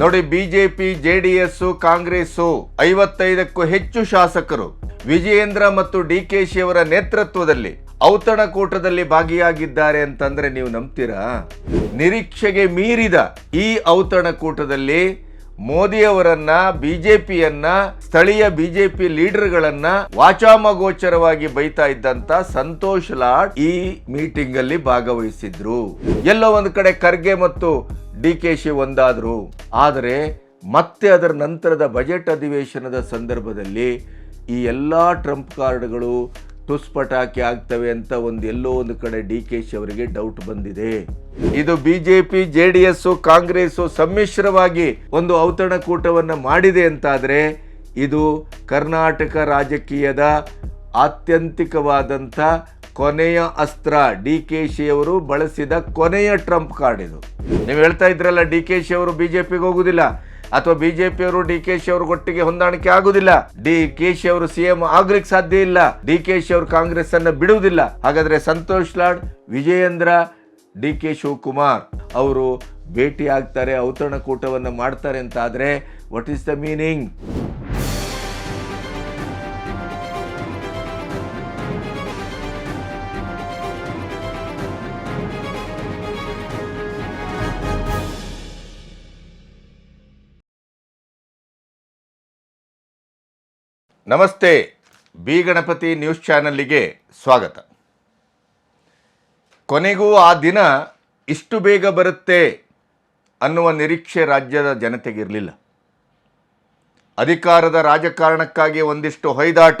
ನೋಡಿ, BJP JDS Congress ಐವತ್ತೈದಕ್ಕೂ ಹೆಚ್ಚು ಶಾಸಕರು ವಿಜಯೇಂದ್ರ ಮತ್ತು ಡಿ ಕೆ ಶಿ ಅವರ ನೇತೃತ್ವದಲ್ಲಿ ಔತಣಕೂಟದಲ್ಲಿ ಭಾಗಿಯಾಗಿದ್ದಾರೆ ಅಂತಂದ್ರೆ ನೀವು ನಂಬ್ತೀರಾ? ನಿರೀಕ್ಷೆಗೆ ಮೀರಿದ ಈ ಔತಣಕೂಟದಲ್ಲಿ ಮೋದಿಯವರನ್ನ, ಬಿಜೆಪಿಯನ್ನ, ಸ್ಥಳೀಯ ಬಿಜೆಪಿ ಲೀಡರ್ಗಳನ್ನ ವಾಚಾಮಗೋಚರವಾಗಿ ಬೈತಾ ಇದ್ದಂತ ಸಂತೋಷ್ ಲಾಡ್ ಈ ಮೀಟಿಂಗ್ ಅಲ್ಲಿ ಭಾಗವಹಿಸಿದ್ರು. ಎಲ್ಲೋ ಒಂದು ಕಡೆ ಖರ್ಗೆ ಮತ್ತು ಡಿ ಕೆ ಶಿ ಒಂದಾದ್ರು. ಆದರೆ ಮತ್ತೆ ಅದರ ನಂತರದ ಬಜೆಟ್ ಅಧಿವೇಶನದ ಸಂದರ್ಭದಲ್ಲಿ ಈ ಎಲ್ಲ ಟ್ರಂಪ್ ಕಾರ್ಡ್ಗಳು ಟುಸ್ಪಟಾಕಿ ಆಗ್ತವೆ ಅಂತ ಒಂದು ಎಲ್ಲೋ ಒಂದು ಕಡೆ ಡಿ ಕೆ ಶಿ ಅವರಿಗೆ ಡೌಟ್ ಬಂದಿದೆ. ಇದು BJP J D S Congress ಸಮ್ಮಿಶ್ರವಾಗಿ ಒಂದು ಔತಣಕೂಟವನ್ನು ಮಾಡಿದೆ ಅಂತಾದರೆ ಇದು ಕರ್ನಾಟಕ ರಾಜಕೀಯದ ಆತ್ಯಂತಿಕವಾದಂಥ ಕೊನೆಯ ಅಸ್ತ್ರ ಡಿ ಕೆ ಶಿಯವರು ಬಳಸಿದ ಕೊನೆಯ ಟ್ರಂಪ್ ಕಾರ್ಡ್ ಇದು. ನೀವು ಹೇಳ್ತಾ ಇದ್ರಲ್ಲ ಡಿ ಕೆ ಶಿ ಅವರು ಬಿಜೆಪಿಗೆ ಹೋಗುದಿಲ್ಲ ಅಥವಾ ಬಿಜೆಪಿ ಅವರು ಡಿ ಕೆ ಶಿ ಅವರು ಒಟ್ಟಿಗೆ ಹೊಂದಾಣಿಕೆ ಆಗುದಿಲ್ಲ. ಡಿ ಕೆ ಶಿ ಅವರು ಸಿಎಂ ಆಗ್ಲಿಕ್ಕೆ ಸಾಧ್ಯ ಇಲ್ಲ. ಡಿ ಕೆ ಶಿ ಅವರು ಕಾಂಗ್ರೆಸ್ ಅನ್ನ ಬಿಡುವುದಿಲ್ಲ. ಹಾಗಾದ್ರೆ ಸಂತೋಷ್ ಲಾಡ್, ವಿಜಯೇಂದ್ರ, ಡಿ ಕೆ ಶಿವಕುಮಾರ್ ಅವರು ಭೇಟಿ ಆಗ್ತಾರೆ ಔತಣಕೂಟವನ್ನು ಮಾಡ್ತಾರೆ ಅಂತ ಆದರೆ ವಾಟ್ ಈಸ್ ದ ಮೀನಿಂಗ್ ನಮಸ್ತೆ, ಬಿ ಗಣಪತಿ ನ್ಯೂಸ್ ಚಾನಲ್ಲಿಗೆ ಸ್ವಾಗತ. ಕೊನೆಗೂ ಆ ದಿನ ಇಷ್ಟು ಬೇಗ ಬರುತ್ತೆ ಅನ್ನುವ ನಿರೀಕ್ಷೆ ರಾಜ್ಯದ ಜನತೆಗಿರಲಿಲ್ಲ. ಅಧಿಕಾರದ ರಾಜಕಾರಣಕ್ಕಾಗಿ ಒಂದಿಷ್ಟು ಹೊಯ್ದಾಟ,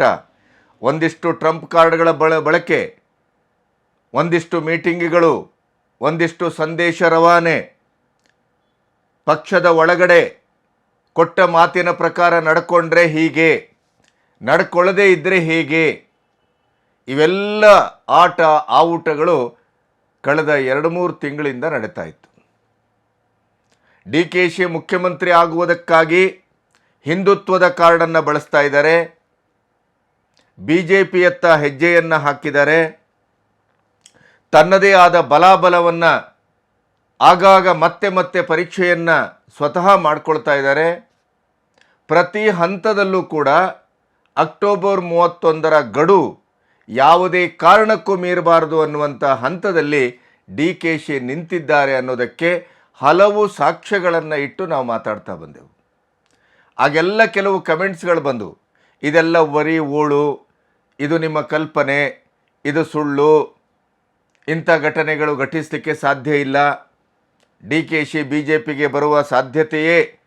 ಒಂದಿಷ್ಟು ಟ್ರಂಪ್ ಕಾರ್ಡ್ಗಳ ಬಳ, ಬಳಕೆ, ಒಂದಿಷ್ಟು ಮೀಟಿಂಗ್ಗಳು, ಒಂದಿಷ್ಟು ಸಂದೇಶ ರವಾನೆ, ಪಕ್ಷದ ಒಳಗಡೆ ಕೊಟ್ಟ ಮಾತಿನ ಪ್ರಕಾರ ನಡ್ಕೊಂಡ್ರೆ ಹೀಗೆ. ನಡ್ಕೊಳ್ಳದೇ ಇದ್ದರೆ ಹೇಗೆ? ಇವೆಲ್ಲ ಆಟ, ಆವುಟಗಳು ಕಳೆದ ಎರಡು ಮೂರು ತಿಂಗಳಿಂದ ನಡೀತಾ ಇತ್ತು. ಡಿ ಕೆ ಶಿ ಮುಖ್ಯಮಂತ್ರಿ ಆಗುವುದಕ್ಕಾಗಿ ಹಿಂದುತ್ವದ ಕಾರ್ಡನ್ನು ಬಳಸ್ತಾ ಇದ್ದಾರೆ. ಬಿ ಜೆ ಪಿಯತ್ತ ಹೆಜ್ಜೆಯನ್ನು ಹಾಕಿದ್ದಾರೆ. ತನ್ನದೇ ಆದ ಬಲಾಬಲವನ್ನು ಆಗಾಗ ಮತ್ತೆ ಮತ್ತೆ ಪರೀಕ್ಷೆಯನ್ನು ಸ್ವತಃ ಮಾಡ್ಕೊಳ್ತಾ ಇದ್ದಾರೆ. ಪ್ರತಿ ಹಂತದಲ್ಲೂ ಕೂಡ ಅಕ್ಟೋಬರ್ ಮೂವತ್ತೊಂದರ ಗಡು ಯಾವುದೇ ಕಾರಣಕ್ಕೂ ಮೀರಬಾರದು ಅನ್ನುವಂಥ ಹಂತದಲ್ಲಿ ಡಿ ಕೆ ಶಿ ನಿಂತಿದ್ದಾರೆ ಅನ್ನೋದಕ್ಕೆ ಹಲವು ಸಾಕ್ಷ್ಯಗಳನ್ನು ಇಟ್ಟು ನಾವು ಮಾತಾಡ್ತಾ ಬಂದೆವು. ಆಗೆಲ್ಲ ಕೆಲವು ಕಮೆಂಟ್ಸ್ಗಳು ಬಂದವು. ಇದೆಲ್ಲ ವರಿ, ಓಳು, ಇದು ನಿಮ್ಮ ಕಲ್ಪನೆ, ಇದು ಸುಳ್ಳು, ಇಂಥ ಘಟನೆಗಳು ಘಟಿಸಲಿಕ್ಕೆ ಸಾಧ್ಯ ಇಲ್ಲ, D K Shi, B J ಪಿಗೆ ಬರುವ ಸಾಧ್ಯತೆಯೇ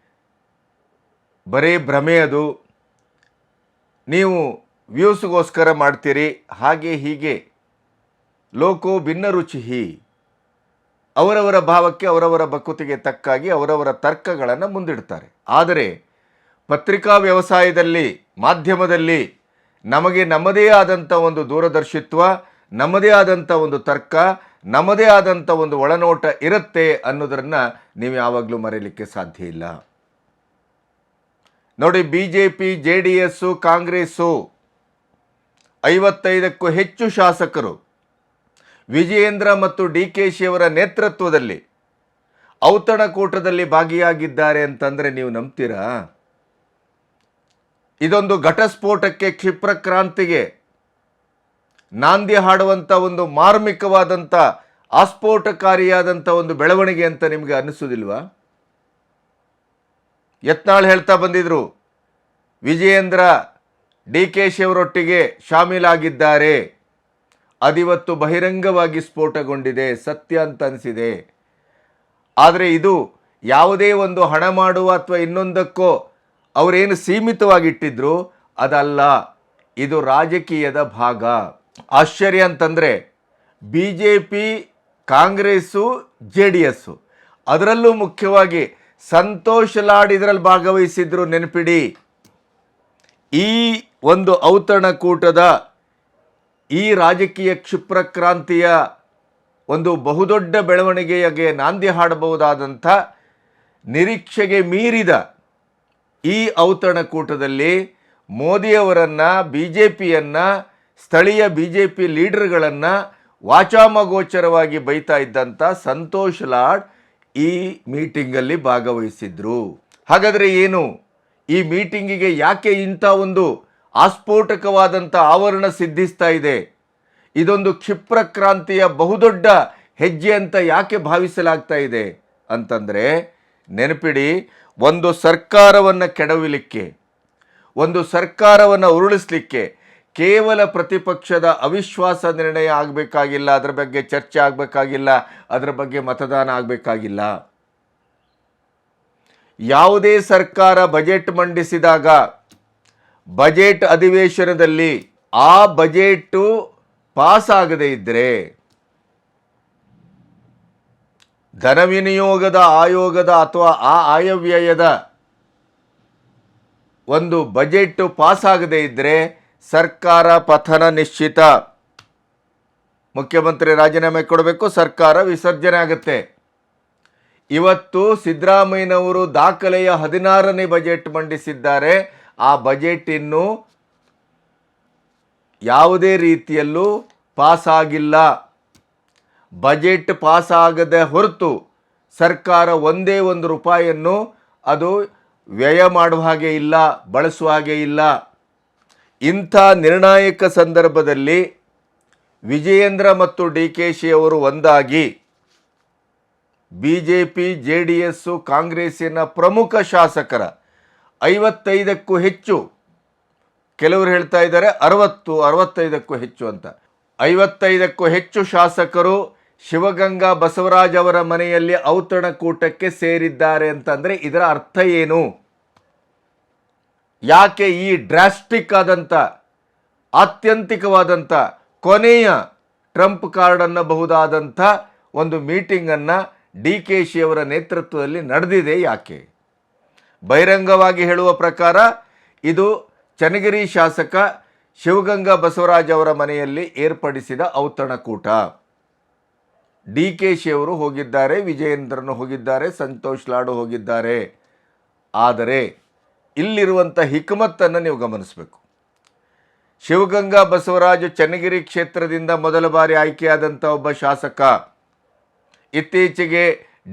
ಬರೀ ಭ್ರಮೆ ಅದು. ನೀವು ವ್ಯೂಸ್ಗೋಸ್ಕರ ಮಾಡ್ತೀರಿ, ಹಾಗೆ ಹೀಗೆ. ಲೋಕೋ ಭಿನ್ನ ರುಚಿಹಿ ಅವರವರ ಭಾವಕ್ಕೆ ಅವರವರ ಬಕುತಿಗೆ ತಕ್ಕಾಗಿ ಅವರವರ ತರ್ಕಗಳನ್ನು ಮುಂದಿಡ್ತಾರೆ. ಆದರೆ ಪತ್ರಿಕಾ ವ್ಯವಸಾಯದಲ್ಲಿ, ಮಾಧ್ಯಮದಲ್ಲಿ ನಮಗೆ ನಮ್ಮದೇ ಆದಂಥ ಒಂದು ದೂರದರ್ಶಿತ್ವ, ನಮ್ಮದೇ ಆದಂಥ ಒಂದು ತರ್ಕ, ನಮ್ಮದೇ ಆದಂಥ ಒಂದು ಒಳನೋಟ ಇರುತ್ತೆ ಅನ್ನೋದನ್ನು ನೀವು ಯಾವಾಗಲೂ ಮರೆಯಲಿಕ್ಕೆ ಸಾಧ್ಯ ಇಲ್ಲ. ನೋಡಿ B J P J D S Congress ಐವತ್ತೈದಕ್ಕೂ ಹೆಚ್ಚು ಶಾಸಕರು ವಿಜಯೇಂದ್ರ ಮತ್ತು ಡಿ ಕೆ ಶಿಯವರ ನೇತೃತ್ವದಲ್ಲಿ ಔತಣಕೂಟದಲ್ಲಿ ಭಾಗಿಯಾಗಿದ್ದಾರೆ ಅಂತಂದರೆ ನೀವು ನಂಬ್ತೀರಾ? ಇದೊಂದು ಘಟಸ್ಫೋಟಕ್ಕೆ ಕ್ಷಿಪ್ರಕ್ರಾಂತಿಗೆ ನಾಂದಿ ಹಾಡುವಂಥ ಒಂದು ಮಾರ್ಮಿಕವಾದಂಥ ಆಸ್ಫೋಟಕಾರಿಯಾದಂಥ ಒಂದು ಬೆಳವಣಿಗೆ ಅಂತ ನಿಮಗೆ ಅನ್ನಿಸೋದಿಲ್ವಾ ಯತ್ನಾಳ್ ಹೇಳ್ತಾ ಬಂದಿದ್ರು, ವಿಜಯೇಂದ್ರ ಡಿ ಕೆ ಶಿವರೊಟ್ಟಿಗೆ ಶಾಮೀಲಾಗಿದ್ದಾರೆ. ಅದಿವತ್ತು ಬಹಿರಂಗವಾಗಿ ಸ್ಫೋಟಗೊಂಡಿದೆ, ಸತ್ಯ ಅಂತ ಅನಿಸಿದೆ. ಆದರೆ ಇದು ಯಾವುದೇ ಒಂದು ಹಣ ಮಾಡುವ ಅಥವಾ ಇನ್ನೊಂದಕ್ಕೋ ಅವರೇನು ಸೀಮಿತವಾಗಿಟ್ಟಿದ್ರು, ಅದಲ್ಲ. ಇದು ರಾಜಕೀಯದ ಭಾಗ. ಆಶ್ಚರ್ಯ ಅಂತಂದರೆ B J P, Congress, J D S. ಅದರಲ್ಲೂ ಮುಖ್ಯವಾಗಿ ಸಂತೋಷ್ ಲಾಡ್ ಇದರಲ್ಲಿ ಭಾಗವಹಿಸಿದ್ರು, ನೆನಪಿಡಿ. ಈ ಒಂದು ಔತಣಕೂಟದ ಈ ರಾಜಕೀಯ ಕ್ಷಿಪ್ರ ಕ್ರಾಂತಿಯ ಒಂದು ಬಹುದೊಡ್ಡ ಬೆಳವಣಿಗೆಗೆ ನಾಂದಿ ಹಾಡಬಹುದಾದಂಥ ನಿರೀಕ್ಷೆಗೆ ಮೀರಿದ ಈ ಔತಣಕೂಟದಲ್ಲಿ ಮೋದಿಯವರನ್ನು ಬಿ ಜೆ ಪಿಯನ್ನು ಸ್ಥಳೀಯ ಬಿ ಜೆ ಪಿ ಲೀಡರ್ಗಳನ್ನು ವಾಚಾಮಗೋಚರವಾಗಿ ಬೈತಾ ಇದ್ದಂಥ ಸಂತೋಷ್ ಲಾಡ್ ಈ ಮೀಟಿಂಗಲ್ಲಿ ಭಾಗವಹಿಸಿದ್ರು. ಹಾಗಾದರೆ ಏನು? ಈ ಮೀಟಿಂಗಿಗೆ ಯಾಕೆ ಇಂಥ ಒಂದು ಆಸ್ಫೋಟಕವಾದಂಥ ಆವರಣ ಸಿದ್ಧಿಸ್ತಾ ಇದೆ? ಇದೊಂದು ಕ್ಷಿಪ್ರ ಕ್ರಾಂತಿಯ ಬಹುದೊಡ್ಡ ಹೆಜ್ಜೆ ಅಂತ ಯಾಕೆ ಭಾವಿಸಲಾಗ್ತಾ ಇದೆ? ಅಂತಂದರೆ, ನೆನಪಿಡಿ, ಒಂದು ಸರ್ಕಾರವನ್ನು ಕೆಡವಲಿಕ್ಕೆ, ಒಂದು ಸರ್ಕಾರವನ್ನು ಉರುಳಿಸ್ಲಿಕ್ಕೆ ಕೇವಲ ಪ್ರತಿಪಕ್ಷದ ಅವಿಶ್ವಾಸ ನಿರ್ಣಯ ಆಗಬೇಕಾಗಿಲ್ಲ, ಅದರ ಬಗ್ಗೆ ಚರ್ಚೆ ಆಗಬೇಕಾಗಿಲ್ಲ, ಅದರ ಬಗ್ಗೆ ಮತದಾನ ಆಗಬೇಕಾಗಿಲ್ಲ. ಯಾವುದೇ ಸರ್ಕಾರ ಬಜೆಟ್ ಮಂಡಿಸಿದಾಗ, ಬಜೆಟ್ ಅಧಿವೇಶನದಲ್ಲಿ ಆ ಬಜೆಟು ಪಾಸ್ ಆಗದೇ ಇದ್ದರೆ ಧನ ವಿನಿಯೋಗದ ಆಯೋಗದ ಅಥವಾ ಆ ಆಯವ್ಯಯದ ಒಂದು ಬಜೆಟ್ ಪಾಸ್ ಆಗದೇ ಇದ್ದರೆ ಸರ್ಕಾರ ಪತನ ನಿಶ್ಚಿತ. ಮುಖ್ಯಮಂತ್ರಿ ರಾಜೀನಾಮೆ ಕೊಡಬೇಕು, ಸರ್ಕಾರ ವಿಸರ್ಜನೆ ಆಗುತ್ತೆ. ಇವತ್ತು ಸಿದ್ದರಾಮಯ್ಯನವರು ದಾಖಲೆಯ ಹದಿನಾರನೇ ಬಜೆಟ್ ಮಂಡಿಸಿದ್ದಾರೆ. ಆ ಬಜೆಟ್ ಇನ್ನು ಯಾವುದೇ ರೀತಿಯಲ್ಲೂ ಪಾಸ್ ಆಗಿಲ್ಲ ಬಜೆಟ್ ಪಾಸ್ ಆಗದೆ ಹೊರತು ಸರ್ಕಾರ ಒಂದೇ ಒಂದು ರೂಪಾಯಿಯನ್ನು ಅದು ವ್ಯಯ ಮಾಡುವ ಹಾಗೆ ಇಲ್ಲ, ಬಳಸುವ ಹಾಗೆ ಇಲ್ಲ. ಇಂಥ ನಿರ್ಣಾಯಕ ಸಂದರ್ಭದಲ್ಲಿ ವಿಜಯೇಂದ್ರ ಮತ್ತು ಡಿ ಕೆ ಅವರು ಒಂದಾಗಿ B J P, J D S ಕಾಂಗ್ರೆಸ್ಸಿನ ಪ್ರಮುಖ ಶಾಸಕರ ಐವತ್ತೈದಕ್ಕೂ ಹೆಚ್ಚು, ಕೆಲವರು ಹೇಳ್ತಾ ಇದ್ದಾರೆ ಅರವತ್ತು, ಅರವತ್ತೈದಕ್ಕೂ ಹೆಚ್ಚು ಅಂತ. ಐವತ್ತೈದಕ್ಕೂ ಹೆಚ್ಚು ಶಾಸಕರು ಶಿವಗಂಗಾ ಬಸವರಾಜ್ ಅವರ ಮನೆಯಲ್ಲಿ ಔತಣಕೂಟಕ್ಕೆ ಸೇರಿದ್ದಾರೆ ಅಂತಂದರೆ ಇದರ ಅರ್ಥ ಏನು? ಯಾಕೆ ಈ ಡ್ರಾಸ್ಟಿಕ್ ಆದಂಥ ಆತ್ಯಂತಿಕವಾದಂಥ ಕೊನೆಯ ಟ್ರಂಪ್ ಕಾರ್ಡ್ ಅನ್ನಬಹುದಾದಂಥ ಒಂದು ಮೀಟಿಂಗನ್ನು ಡಿ ಕೆ ಶಿಯವರ ನೇತೃತ್ವದಲ್ಲಿ ನಡೆದಿದೆ ಯಾಕೆ? ಬಹಿರಂಗವಾಗಿ ಹೇಳುವ ಪ್ರಕಾರ ಇದು ಚನ್ನಗಿರಿ ಶಾಸಕ ಶಿವಗಂಗಾ ಬಸವರಾಜ್ ಅವರ ಮನೆಯಲ್ಲಿ ಏರ್ಪಡಿಸಿದ ಔತಣಕೂಟ. ಡಿ ಕೆ ಶಿಯವರು ಹೋಗಿದ್ದಾರೆ, ವಿಜಯೇಂದ್ರನು ಹೋಗಿದ್ದಾರೆ, ಸಂತೋಷ್ ಲಾಡು ಹೋಗಿದ್ದಾರೆ. ಆದರೆ ಇಲ್ಲಿರುವಂಥ ಹಿಕ್ಮತ್ತನ್ನು ನೀವು ಗಮನಿಸಬೇಕು. ಶಿವಗಂಗಾ ಬಸವರಾಜು ಚನ್ನಗಿರಿ ಕ್ಷೇತ್ರದಿಂದ ಮೊದಲ ಬಾರಿ ಆಯ್ಕೆಯಾದಂಥ ಒಬ್ಬ ಶಾಸಕ, ಇತ್ತೀಚೆಗೆ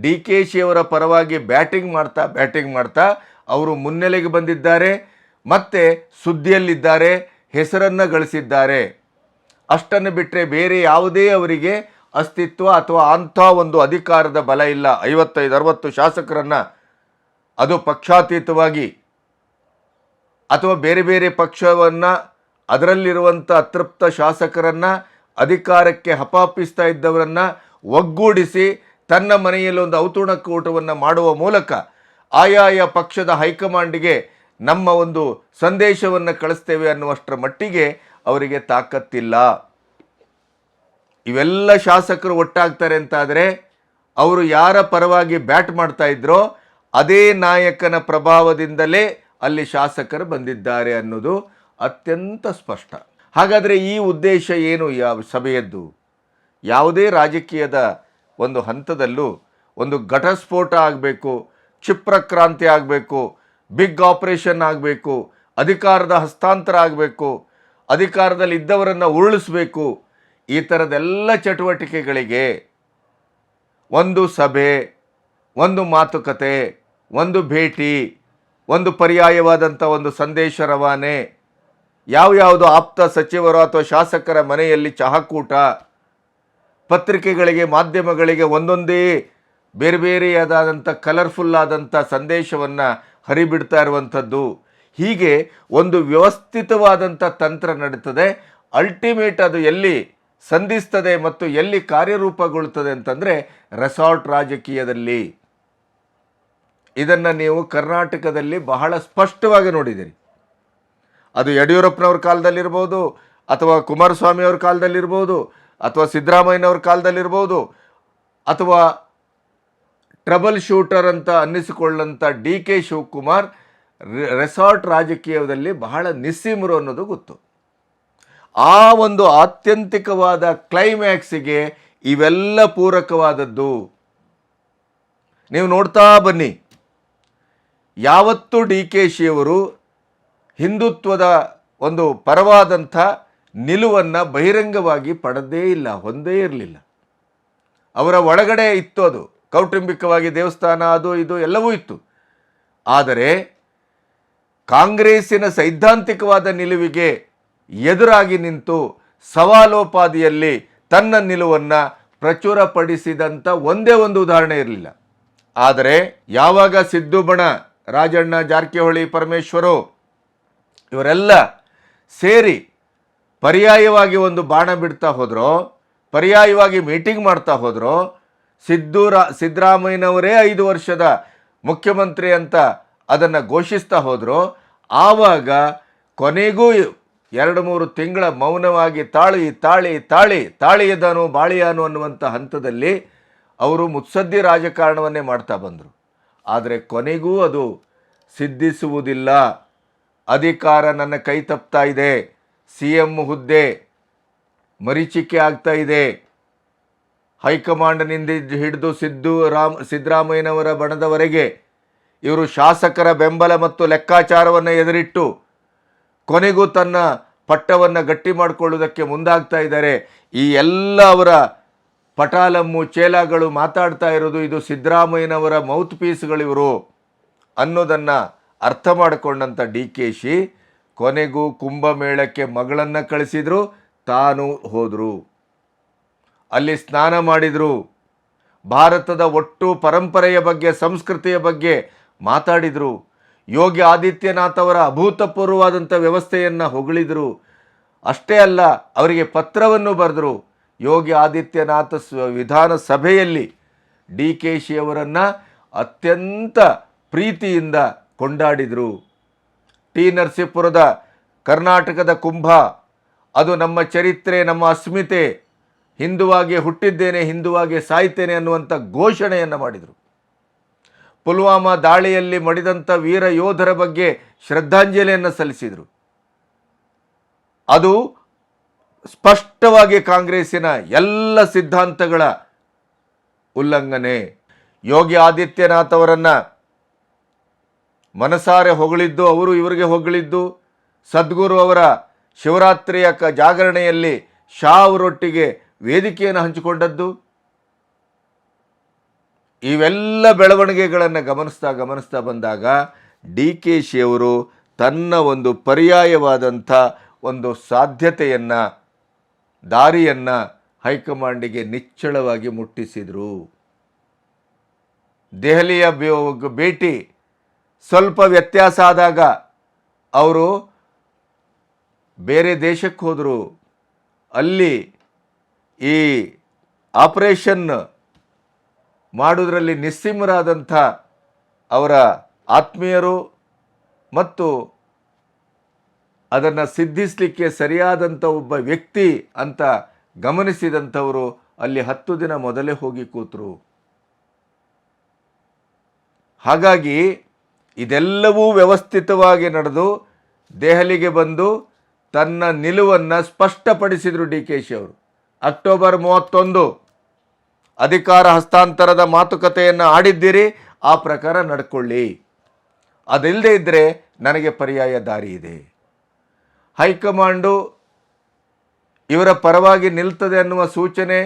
ಡಿ ಕೆ ಶಿಯವರ ಪರವಾಗಿ ಬ್ಯಾಟಿಂಗ್ ಮಾಡ್ತಾ ಬ್ಯಾಟಿಂಗ್ ಮಾಡ್ತಾ ಅವರು ಮುನ್ನೆಲೆಗೆ ಬಂದಿದ್ದಾರೆ, ಮತ್ತೆ ಸುದ್ದಿಯಲ್ಲಿದ್ದಾರೆ, ಹೆಸರನ್ನು ಗಳಿಸಿದ್ದಾರೆ. ಅಷ್ಟನ್ನು ಬಿಟ್ಟರೆ ಬೇರೆ ಯಾವುದೇ ಅವರಿಗೆ ಅಸ್ತಿತ್ವ ಅಥವಾ ಅಂಥ ಒಂದು ಅಧಿಕಾರದ ಬಲ ಇಲ್ಲ. ಐವತ್ತೈದು, ಅರವತ್ತು ಶಾಸಕರನ್ನು ಅದು ಪಕ್ಷಾತೀತವಾಗಿ ಅಥವಾ ಬೇರೆ ಬೇರೆ ಪಕ್ಷವನ್ನು ಅದರಲ್ಲಿರುವಂಥ ಅತೃಪ್ತ ಶಾಸಕರನ್ನು ಅಧಿಕಾರಕ್ಕೆ ಹಪಾಪಿಸ್ತಾ ಇದ್ದವರನ್ನು ಒಗ್ಗೂಡಿಸಿ ತನ್ನ ಮನೆಯಲ್ಲಿ ಒಂದು ಔತಣಕೂಟವನ್ನು ಮಾಡುವ ಮೂಲಕ ಆಯಾಯ ಪಕ್ಷದ ಹೈಕಮಾಂಡ್ಗೆ ನಮ್ಮ ಒಂದು ಸಂದೇಶವನ್ನು ಕಳಿಸ್ತೇವೆ ಅನ್ನುವಷ್ಟರ ಮಟ್ಟಿಗೆ ಅವರಿಗೆ ತಾಕತ್ತಿಲ್ಲ. ಇವೆಲ್ಲ ಶಾಸಕರು ಒಟ್ಟಾಗ್ತಾರೆ ಅಂತಾದರೆ ಅವರು ಯಾರ ಪರವಾಗಿ ಬ್ಯಾಟ್ ಮಾಡ್ತಾ ಇದ್ರೋ ಅದೇ ನಾಯಕನ ಪ್ರಭಾವದಿಂದಲೇ ಅಲ್ಲಿ ಶಾಸಕರು ಬಂದಿದ್ದಾರೆ ಅನ್ನೋದು ಅತ್ಯಂತ ಸ್ಪಷ್ಟ. ಹಾಗಾದರೆ ಈ ಉದ್ದೇಶ ಏನು ಯಾವ ಸಭೆಯದ್ದು? ಯಾವುದೇ ರಾಜಕೀಯದ ಒಂದು ಹಂತದಲ್ಲೂ ಒಂದು ಘಟಸ್ಫೋಟ ಆಗಬೇಕು ಕ್ಷಿಪ್ರ ಕ್ರಾಂತಿ ಆಗಬೇಕು, ಬಿಗ್ ಆಪರೇಷನ್ ಆಗಬೇಕು, ಅಧಿಕಾರದ ಹಸ್ತಾಂತರ ಆಗಬೇಕು, ಅಧಿಕಾರದಲ್ಲಿ ಇದ್ದವರನ್ನು ಉರುಳಿಸಬೇಕು, ಈ ಥರದೆಲ್ಲ ಚಟುವಟಿಕೆಗಳಿಗೆ ಒಂದು ಸಭೆ, ಒಂದು ಮಾತುಕತೆ, ಒಂದು ಭೇಟಿ ಒಂದು ಪರ್ಯಾಯವಾದಂಥ ಒಂದು ಸಂದೇಶ ರವಾನೆ. ಯಾವ್ಯಾವುದು ಆಪ್ತ ಸಚಿವರು ಅಥವಾ ಶಾಸಕರ ಮನೆಯಲ್ಲಿ ಚಹಾಕೂಟ, ಪತ್ರಿಕೆಗಳಿಗೆ, ಮಾಧ್ಯಮಗಳಿಗೆ ಒಂದೊಂದೇ ಬೇರೆ ಬೇರೆಯಾದಂಥ ಕಲರ್ಫುಲ್ ಆದಂಥ ಸಂದೇಶವನ್ನು ಹರಿಬಿಡ್ತಾ ಇರುವಂಥದ್ದು. ಹೀಗೆ ಒಂದು ವ್ಯವಸ್ಥಿತವಾದಂಥ ತಂತ್ರ ನಡೀತದೆ. ಅಲ್ಟಿಮೇಟ್ ಅದು ಎಲ್ಲಿ ಸಂಧಿಸ್ತದೆ ಮತ್ತು ಎಲ್ಲಿ ಕಾರ್ಯರೂಪಗೊಳ್ಳುತ್ತದೆ ಅಂತಂದರೆ ರೆಸಾರ್ಟ್ ರಾಜಕೀಯದಲ್ಲಿ. ಇದನ್ನು ನೀವು ಕರ್ನಾಟಕದಲ್ಲಿ ಬಹಳ ಸ್ಪಷ್ಟವಾಗಿ ನೋಡಿದಿರಿ ಅದು ಯಡಿಯೂರಪ್ಪನವ್ರ ಕಾಲದಲ್ಲಿರ್ಬೋದು, ಅಥವಾ ಕುಮಾರಸ್ವಾಮಿ ಅವ್ರ ಕಾಲದಲ್ಲಿರ್ಬೋದು, ಅಥವಾ ಸಿದ್ದರಾಮಯ್ಯನವ್ರ ಕಾಲದಲ್ಲಿರ್ಬೋದು, ಅಥವಾ ಟ್ರಬಲ್ ಶೂಟರ್ ಅಂತ ಅನ್ನಿಸಿಕೊಳ್ಳಂಥ ಡಿ ಕೆ ಶಿವಕುಮಾರ್ ರೆಸಾರ್ಟ್ ರಾಜಕೀಯದಲ್ಲಿ ಬಹಳ ನಿಸ್ಸೀಮರು ಅನ್ನೋದು ಗೊತ್ತು. ಆ ಒಂದು ಆತ್ಯಂತಿಕವಾದ ಕ್ಲೈಮ್ಯಾಕ್ಸಿಗೆ ಇವೆಲ್ಲ ಪೂರಕವಾದದ್ದು. ನೀವು ನೋಡ್ತಾ ಬನ್ನಿ. ಯಾವತ್ತೂ ಡಿ ಕೆ ಶಿಯವರು ಹಿಂದುತ್ವದ ಒಂದು ಪರವಾದಂಥ ನಿಲುವನ್ನು ಬಹಿರಂಗವಾಗಿ ಪಡೆದೇ ಇಲ್ಲ, ಹೊಂದೇ ಇರಲಿಲ್ಲ. ಅವರ ಒಳಗಡೆ ಇತ್ತು ಅದು. ಕೌಟುಂಬಿಕವಾಗಿ ದೇವಸ್ಥಾನ, ಅದು ಇದು ಎಲ್ಲವೂ ಇತ್ತು. ಆದರೆ ಕಾಂಗ್ರೆಸ್ಸಿನ ಸೈದ್ಧಾಂತಿಕವಾದ ನಿಲುವಿಗೆ ಎದುರಾಗಿ ನಿಂತು ಸವಾಲೋಪಾದಿಯಲ್ಲಿ ತನ್ನ ನಿಲುವನ್ನು ಪ್ರಚುರಪಡಿಸಿದಂಥ ಒಂದೇ ಒಂದು ಉದಾಹರಣೆ ಇರಲಿಲ್ಲ. ಆದರೆ ಯಾವಾಗ ಸಿದ್ದು ಬಣ ರಾಜಣ್ಣ ಜಾರಕಿಹೊಳಿ ಪರಮೇಶ್ವರು ಇವರೆಲ್ಲ ಸೇರಿ ಪರ್ಯಾಯವಾಗಿ ಒಂದು ಬಾಣ ಬಿಡ್ತಾ ಹೋದರು, ಪರ್ಯಾಯವಾಗಿ ಮೀಟಿಂಗ್ ಮಾಡ್ತಾ ಹೋದ್ರೋ. ಸಿದ್ದೂರ ಸಿದ್ದರಾಮಯ್ಯನವರೇ ಐದು ವರ್ಷದ ಮುಖ್ಯಮಂತ್ರಿ ಅಂತ ಅದನ್ನು ಘೋಷಿಸ್ತಾ ಹೋದರು. ಆವಾಗ ಕೊನೆಗೂ ಎರಡು ಮೂರು ತಿಂಗಳ ಮೌನವಾಗಿ ತಾಳಿ ತಾಳಿ ತಾಳಿ, ತಾಳಿಯದನು, ಬಾಳಿಯಾನು ಅನ್ನುವಂಥ ಹಂತದಲ್ಲಿ ಅವರು ಮುತ್ಸದ್ದಿ ರಾಜಕಾರಣವನ್ನೇ ಮಾಡ್ತಾ ಬಂದರು. ಆದರೆ ಕೊನೆಗೂ ಅದು ಸಿದ್ಧಿಸುವುದಿಲ್ಲ. ಅಧಿಕಾರ ನನ್ನ ಕೈ ತಪ್ತಾ ಇದೆ. ಸಿ ಎಂ ಹುದ್ದೆ ಮರೀಚಿಕೆ ಆಗ್ತಾ ಇದೆ. ಹೈಕಮಾಂಡ್ನಿಂದ ಹಿಡಿದು ಸಿದ್ದು ರಾಮ್, ಸಿದ್ದರಾಮಯ್ಯನವರ ಬಣದವರೆಗೆ ಇವರು ಶಾಸಕರ ಬೆಂಬಲ ಮತ್ತು ಲೆಕ್ಕಾಚಾರವನ್ನು ಎದುರಿಟ್ಟು ಕೊನೆಗೂ ತನ್ನ ಪಟ್ಟವನ್ನು ಗಟ್ಟಿ ಮಾಡಿಕೊಳ್ಳುವುದಕ್ಕೆ ಮುಂದಾಗ್ತಾ ಇದ್ದಾರೆ. ಈ ಎಲ್ಲ ಅವರ ಪಟಾಲಮ್ಮು ಚೇಲಾಗಳು ಮಾತಾಡ್ತಾ ಇರೋದು ಇದು ಸಿದ್ದರಾಮಯ್ಯನವರ ಮೌತ್ ಪೀಸ್ಗಳಿವರು ಅನ್ನೋದನ್ನು ಅರ್ಥ ಮಾಡಿಕೊಂಡಂಥ ಡಿ ಕೆ ಶಿ ಕೊನೆಗೂ ಕುಂಭಮೇಳಕ್ಕೆ ಮಗಳನ್ನು ಕಳಿಸಿದ್ರು, ತಾನು ಹೋದರು. ಅಲ್ಲಿ ಸ್ನಾನ ಮಾಡಿದರು. ಭಾರತದ ಒಟ್ಟು ಪರಂಪರೆಯ ಬಗ್ಗೆ, ಸಂಸ್ಕೃತಿಯ ಬಗ್ಗೆ ಮಾತಾಡಿದರು. ಯೋಗಿ ಆದಿತ್ಯನಾಥ್ ಅವರ ಅಭೂತಪೂರ್ವವಾದಂಥ ವ್ಯವಸ್ಥೆಯನ್ನು ಹೊಗಳಿದರು. ಅಷ್ಟೇ ಅಲ್ಲ, ಅವರಿಗೆ ಪತ್ರವನ್ನು ಬರೆದರು. ಯೋಗಿ ಆದಿತ್ಯನಾಥ ವಿಧಾನ ವಿಧಾನಸಭೆಯಲ್ಲಿ ಡಿ ಕೆ ಶಿಯವರನ್ನು ಅತ್ಯಂತ ಪ್ರೀತಿಯಿಂದ ಕೊಂಡಾಡಿದರು. ಟಿ ನರಸೀಪುರದ ಕರ್ನಾಟಕದ ಕುಂಭ, ಅದು ನಮ್ಮ ಚರಿತ್ರೆ, ನಮ್ಮ ಅಸ್ಮಿತೆ, ಹಿಂದುವಾಗಿ ಹುಟ್ಟಿದ್ದೇನೆ, ಹಿಂದುವಾಗಿ ಸಾಯ್ತೇನೆ ಅನ್ನುವಂಥ ಘೋಷಣೆಯನ್ನು ಮಾಡಿದರು. ಪುಲ್ವಾಮಾ ದಾಳಿಯಲ್ಲಿ ಮಡಿದಂಥ ವೀರ ಯೋಧರ ಬಗ್ಗೆ ಶ್ರದ್ಧಾಂಜಲಿಯನ್ನು ಸಲ್ಲಿಸಿದರು. ಅದು ಸ್ಪಷ್ಟವಾಗಿ ಕಾಂಗ್ರೆಸ್ಸಿನ ಎಲ್ಲ ಸಿದ್ಧಾಂತಗಳ ಉಲ್ಲಂಘನೆ. ಯೋಗಿ ಆದಿತ್ಯನಾಥ್ ಅವರನ್ನು ಮನಸಾರೆ ಹೊಗಳಿದ್ದು, ಅವರು ಇವರಿಗೆ ಹೊಗಳಿದ್ದು, ಸದ್ಗುರು ಅವರ ಶಿವರಾತ್ರಿಯ ಕ ಜಾಗರಣೆಯಲ್ಲಿ ಶಾ ಅವರೊಟ್ಟಿಗೆ ವೇದಿಕೆಯನ್ನು ಹಂಚಿಕೊಂಡದ್ದು. ಇವೆಲ್ಲ ಬೆಳವಣಿಗೆಗಳನ್ನು ಗಮನಿಸ್ತಾ ಗಮನಿಸ್ತಾ ಬಂದಾಗ ಡಿ ಕೆ ಶಿಯವರು ತನ್ನ ಒಂದು ಪರ್ಯಾಯವಾದಂಥ ಒಂದು ಸಾಧ್ಯತೆಯನ್ನು ದಾರಿಯನ್ನು ಹೈಕಮಾಂಡಿಗೆ ನಿಚ್ಚಳವಾಗಿ ಮುಟ್ಟಿಸಿದರು. ದೆಹಲಿಯ ಭೇಟಿ ಸ್ವಲ್ಪ ವ್ಯತ್ಯಾಸ ಆದಾಗ ಅವರು ಬೇರೆ ದೇಶಕ್ಕೆ ಹೋದರು. ಅಲ್ಲಿ ಈ ಆಪರೇಷನ್ ಮಾಡುವುದರಲ್ಲಿ ನಿಸ್ಸೀಮರಾದಂಥ ಅವರ ಆತ್ಮೀಯರು ಮತ್ತು ಅದನ್ನು ಸಿದ್ಧಿಸಲಿಕ್ಕೆ ಸರಿಯಾದಂಥ ಒಬ್ಬ ವ್ಯಕ್ತಿ ಅಂತ ಗಮನಿಸಿದಂಥವರು ಅಲ್ಲಿ ಹತ್ತು ದಿನ ಮೊದಲೇ ಹೋಗಿ ಕೂತರು. ಹಾಗಾಗಿ ಇದೆಲ್ಲವೂ ವ್ಯವಸ್ಥಿತವಾಗಿ ನಡೆದು ದೆಹಲಿಗೆ ಬಂದು ತನ್ನ ನಿಲುವನ್ನು ಸ್ಪಷ್ಟಪಡಿಸಿದರು ಡಿ ಕೆ ಶಿ ಅವರು. ಅಕ್ಟೋಬರ್ ಮೂವತ್ತೊಂದು ಅಧಿಕಾರ ಹಸ್ತಾಂತರದ ಮಾತುಕತೆಯನ್ನು ಆಡಿದ್ದೀರಿ, ಆ ಪ್ರಕಾರ ನಡ್ಕೊಳ್ಳಿ. ಅದಿಲ್ಲದೆ ಇದ್ದರೆ ನನಗೆ ಪರ್ಯಾಯ ದಾರಿ ಇದೆ. ಹೈಕಮಾಂಡು ಇವರ ಪರವಾಗಿ ನಿಲ್ತದೆ ಅನ್ನುವ ಸೂಚನೆ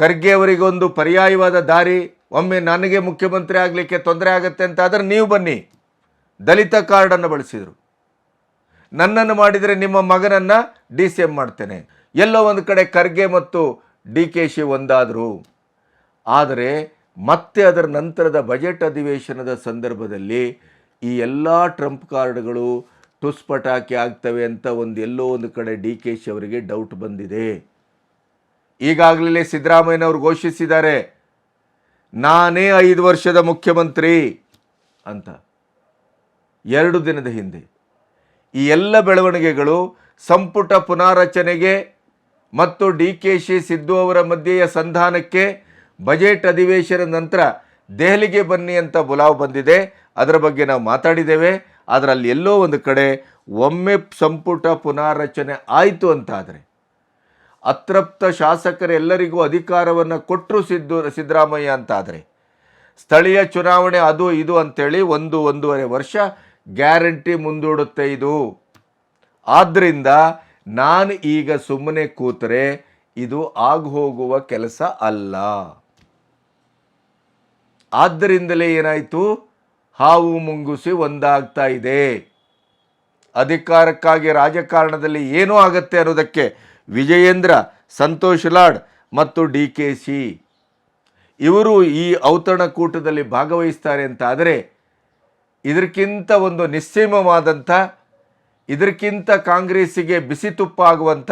ಖರ್ಗೆ ಅವರಿಗೊಂದು ಪರ್ಯಾಯವಾದ ದಾರಿ. ಒಮ್ಮೆ ನನಗೆ ಮುಖ್ಯಮಂತ್ರಿ ಆಗಲಿಕ್ಕೆ ತೊಂದರೆ ಆಗುತ್ತೆ ಅಂತ ಆದರೆ ನೀವು ಬನ್ನಿ. ದಲಿತ ಕಾರ್ಡನ್ನು ಬಳಸಿದರು. ನನ್ನನ್ನು ಮಾಡಿದರೆ ನಿಮ್ಮ ಮಗನನ್ನು ಡಿ ಸಿ ಎಂ ಮಾಡ್ತೇನೆ. ಎಲ್ಲೋ ಒಂದು ಕಡೆ ಖರ್ಗೆ ಮತ್ತು ಡಿ ಕೆ ಶಿ ಒಂದಾದರು. ಆದರೆ ಮತ್ತೆ ಅದರ ನಂತರದ ಬಜೆಟ್ ಅಧಿವೇಶನದ ಸಂದರ್ಭದಲ್ಲಿ ಈ ಎಲ್ಲ ಟ್ರಂಪ್ ಕಾರ್ಡ್ಗಳು ಟುಸ್ ಪಟಾಕಿ ಆಗ್ತವೆ ಅಂತ ಒಂದು ಎಲ್ಲೋ ಒಂದು ಕಡೆ ಡಿ ಕೆ ಶಿ ಅವರಿಗೆ ಡೌಟ್ ಬಂದಿದೆ. ಈಗಾಗಲೇ ಸಿದ್ದರಾಮಯ್ಯನವರು ಘೋಷಿಸಿದ್ದಾರೆ. ನಾನೇ ಐದು ವರ್ಷದ ಮುಖ್ಯಮಂತ್ರಿ ಅಂತ. ಎರಡು ದಿನದ ಹಿಂದೆ. ಈ ಎಲ್ಲ ಬೆಳವಣಿಗೆಗಳು ಸಂಪುಟ ಪುನಾರಚನೆಗೆ ಮತ್ತು ಡಿ ಕೆ ಶಿ ಸಿದ್ದು ಅವರ ಮಧ್ಯೆಯ ಸಂಧಾನಕ್ಕೆ ಬಜೆಟ್ ಅಧಿವೇಶನ ನಂತರ ದೆಹಲಿಗೆ ಬನ್ನಿ ಅಂತ ಬುಲಾವ್ ಬಂದಿದೆ. ಅದರ ಬಗ್ಗೆ ನಾವು ಮಾತಾಡಿದ್ದೇವೆ. ಅದರಲ್ಲಿ ಎಲ್ಲೋ ಒಂದು ಕಡೆ ಒಮ್ಮೆ ಸಂಪುಟ ಪುನಾರಚನೆ ಆಯಿತು ಅಂತಾದರೆ ಅತೃಪ್ತ ಶಾಸಕರೆಲ್ಲರಿಗೂ ಅಧಿಕಾರವನ್ನು ಕೊಟ್ಟರು ಸಿದ್ದು ಸಿದ್ದರಾಮಯ್ಯ ಅಂತಾದರೆ ಸ್ಥಳೀಯ ಚುನಾವಣೆ ಅದು ಇದು ಅಂತೇಳಿ ಒಂದು ಒಂದೂವರೆ ವರ್ಷ ಗ್ಯಾರಂಟಿ ಮುಂದೂಡುತ್ತೆ ಇದು. ಆದ್ದರಿಂದ ನಾನು ಈಗ ಸುಮ್ಮನೆ ಕೂತರೆ ಇದು ಆಗ ಹೋಗುವ ಕೆಲಸ ಅಲ್ಲ. ಆದ್ದರಿಂದಲೇ ಏನಾಯಿತು? ಹಾವು ಮುಂಗುಸಿ ಒಂದಾಗ್ತಾ ಇದೆ. ಅಧಿಕಾರಕ್ಕಾಗಿ ರಾಜಕಾರಣದಲ್ಲಿ ಏನೂ ಆಗತ್ತೆ ಅನ್ನೋದಕ್ಕೆ ವಿಜಯೇಂದ್ರ, ಸಂತೋಷ್ ಲಾಡ್ ಮತ್ತು ಡಿ ಕೆ ಸಿ. ಇವರು ಈ ಔತಣಕೂಟದಲ್ಲಿ ಭಾಗವಹಿಸ್ತಾರೆ ಅಂತ ಆದರೆ ಇದಕ್ಕಿಂತ ಒಂದು ನಿಸ್ಸೀಮವಾದಂಥ, ಇದಕ್ಕಿಂತ ಕಾಂಗ್ರೆಸ್ಸಿಗೆ ಬಿಸಿ ತುಪ್ಪ ಆಗುವಂಥ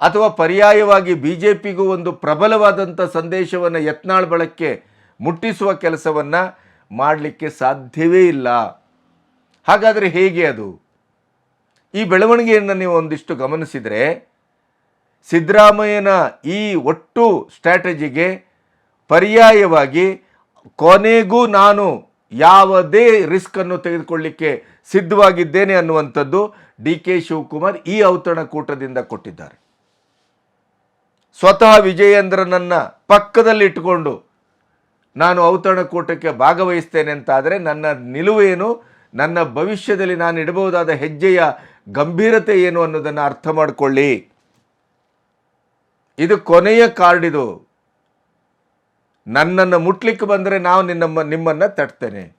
ಅಥವಾ ಪರ್ಯಾಯವಾಗಿ ಬಿ ಜೆ ಪಿಗೂ ಒಂದು ಪ್ರಬಲವಾದಂಥ ಸಂದೇಶವನ್ನು ಯತ್ನಾಳ್ ಬಳಕೆ ಮುಟ್ಟಿಸುವ ಕೆಲಸವನ್ನು ಮಾಡಲಿಕ್ಕೆ ಸಾಧ್ಯವೇ ಇಲ್ಲ. ಹಾಗಾದರೆ ಹೇಗೆ ಅದು? ಈ ಬೆಳವಣಿಗೆಯನ್ನು ನೀವು ಒಂದಿಷ್ಟು ಗಮನಿಸಿದರೆ ಸಿದ್ದರಾಮಯ್ಯನ ಈ ಒಟ್ಟು ಸ್ಟ್ರಾಟಜಿಗೆ ಪರ್ಯಾಯವಾಗಿ ಕೊನೆಗೂ ನಾನು ಯಾವುದೇ ರಿಸ್ಕನ್ನು ತೆಗೆದುಕೊಳ್ಳಿಕ್ಕೆ ಸಿದ್ಧವಾಗಿದ್ದೇನೆ ಅನ್ನುವಂಥದ್ದು ಡಿ ಕೆ ಶಿವಕುಮಾರ್ ಈ ಔತಣಕೂಟದಿಂದ ಕೊಟ್ಟಿದ್ದಾರೆ. ಸ್ವತಃ ವಿಜಯೇಂದ್ರನನ್ನು ಪಕ್ಕದಲ್ಲಿ ಇಟ್ಟುಕೊಂಡು ನಾನು ಔತಣಕೂಟಕ್ಕೆ ಭಾಗವಹಿಸ್ತೇನೆ ಅಂತಾದರೆ ನನ್ನ ನಿಲುವೇನು? ನನ್ನ ಭವಿಷ್ಯದಲ್ಲಿ ನಾನು ಇಡಬಹುದಾದ ಹೆಜ್ಜೆಯ ಗಂಭೀರತೆ ಏನು ಅನ್ನೋದನ್ನು ಅರ್ಥ ಮಾಡಿಕೊಳ್ಳಿ. ಇದು ಕೊನೆಯ ಕಾರ್ಡ್ ಇದು. ನನ್ನನ್ನು ಮುಟ್ಲಿಕ್ಕೆ ಬಂದರೆ ನಾವು ನಿನ್ನ ನಿಮ್ಮನ್ನು ತಟ್ತೇನೆ.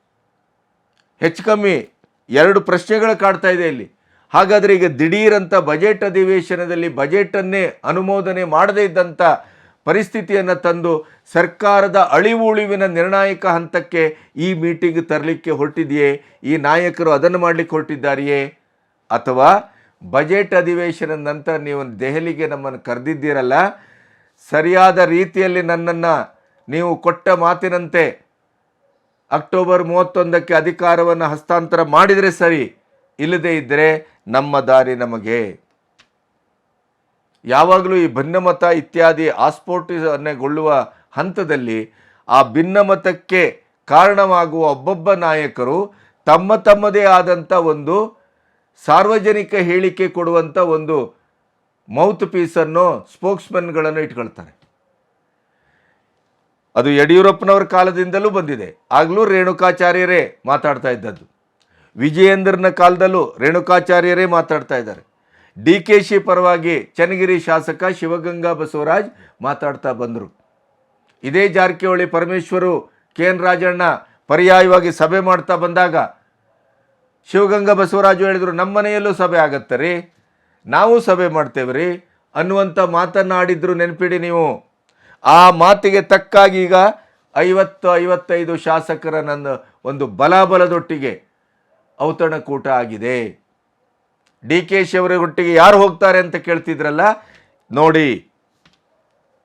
ಹೆಚ್ಚು ಕಮ್ಮಿ ಎರಡು ಪ್ರಶ್ನೆಗಳು ಕಾಡ್ತಾ ಇದೆ ಇಲ್ಲಿ. ಹಾಗಾದರೆ ಈಗ ದಿಢೀರಂಥ ಬಜೆಟ್ ಅಧಿವೇಶನದಲ್ಲಿ ಬಜೆಟನ್ನೇ ಅನುಮೋದನೆ ಮಾಡದೇ ಇದ್ದಂಥ ಪರಿಸ್ಥಿತಿಯನ್ನು ತಂದು ಸರ್ಕಾರದ ಅಳಿವು ಉಳಿವಿನ ನಿರ್ಣಾಯಕ ಹಂತಕ್ಕೆ ಈ ಮೀಟಿಂಗ್ ತರಲಿಕ್ಕೆ ಹೊರಟಿದೆಯೇ? ಈ ನಾಯಕರು ಅದನ್ನು ಮಾಡಲಿಕ್ಕೆ ಹೊರಟಿದ್ದಾರೆಯೇ? ಅಥವಾ ಬಜೆಟ್ ಅಧಿವೇಶನದ ನಂತರ ನೀವು ದೆಹಲಿಗೆ ನಮ್ಮನ್ನು ಕರೆದಿದ್ದೀರಲ್ಲ? ಸರಿಯಾದ ರೀತಿಯಲ್ಲಿ ನನ್ನನ್ನು ನೀವು ಕೊಟ್ಟ ಮಾತಿನಂತೆ ಅಕ್ಟೋಬರ್ ಮೂವತ್ತೊಂದಕ್ಕೆ ಅಧಿಕಾರವನ್ನು ಹಸ್ತಾಂತರ ಮಾಡಿದರೆ ಸರಿ, ಇಲ್ಲದೇ ಇದ್ದರೆ ನಮ್ಮ ದಾರಿ ನಮಗೆ. ಯಾವಾಗಲೂ ಈ ಭಿನ್ನಮತ ಇತ್ಯಾದಿ ಆಸ್ಫೋಟನೆಗೊಳ್ಳುವ ಹಂತದಲ್ಲಿ ಆ ಭಿನ್ನಮತಕ್ಕೆ ಕಾರಣವಾಗುವ ಒಬ್ಬೊಬ್ಬ ನಾಯಕರು ತಮ್ಮ ತಮ್ಮದೇ ಆದಂಥ ಒಂದು ಸಾರ್ವಜನಿಕ ಹೇಳಿಕೆ ಕೊಡುವಂಥ ಒಂದು ಮೌತ್ ಪೀಸನ್ನು ಸ್ಪೋಕ್ಸ್ಮನ್ಗಳನ್ನು ಇಟ್ಕೊಳ್ತಾರೆ. ಅದು ಯಡಿಯೂರಪ್ಪನವರ ಕಾಲದಿಂದಲೂ ಬಂದಿದೆ. ಆಗಲೂ ರೇಣುಕಾಚಾರ್ಯರೇ ಮಾತಾಡ್ತಾ ಇದ್ದದ್ದು. ವಿಜಯೇಂದ್ರನ ಕಾಲದಲ್ಲೂ ರೇಣುಕಾಚಾರ್ಯರೇ ಮಾತಾಡ್ತಾ ಇದ್ದಾರೆ. ಡಿ ಕೆ ಶಿ ಪರವಾಗಿ ಚನ್ನಗಿರಿ ಶಾಸಕ ಶಿವಗಂಗಾ ಬಸವರಾಜ್ ಮಾತಾಡ್ತಾ ಬಂದರು. ಇದೇ ಜಾರಕಿಹೊಳಿ ಪರಮೇಶ್ವರು ಕೆ ಎನ್ ರಾಜಣ್ಣ ಪರ್ಯಾಯವಾಗಿ ಸಭೆ ಮಾಡ್ತಾ ಬಂದಾಗ ಶಿವಗಂಗಾ ಬಸವರಾಜು ಹೇಳಿದರು, ನಮ್ಮ ಮನೆಯಲ್ಲೂ ಸಭೆ ಆಗತ್ತೆ ರೀ, ನಾವು ಸಭೆ ಮಾಡ್ತೇವೆ ರೀ ಅನ್ನುವಂಥ ಮಾತನ್ನಾಡಿದ್ರು ನೆನಪಿಡಿ ನೀವು. ಆ ಮಾತಿಗೆ ತಕ್ಕಾಗಿ ಈಗ ಐವತ್ತು ಐವತ್ತೈದು ಶಾಸಕರ ನನ್ನ ಒಂದು ಬಲಾಬಲದೊಟ್ಟಿಗೆ ಔತಣಕೂಟ ಆಗಿದೆ. ಡಿ ಕೆ ಶಿ ಅವರ ಒಟ್ಟಿಗೆ ಯಾರು ಹೋಗ್ತಾರೆ ಅಂತ ಕೇಳ್ತಿದ್ರಲ್ಲ? ನೋಡಿ,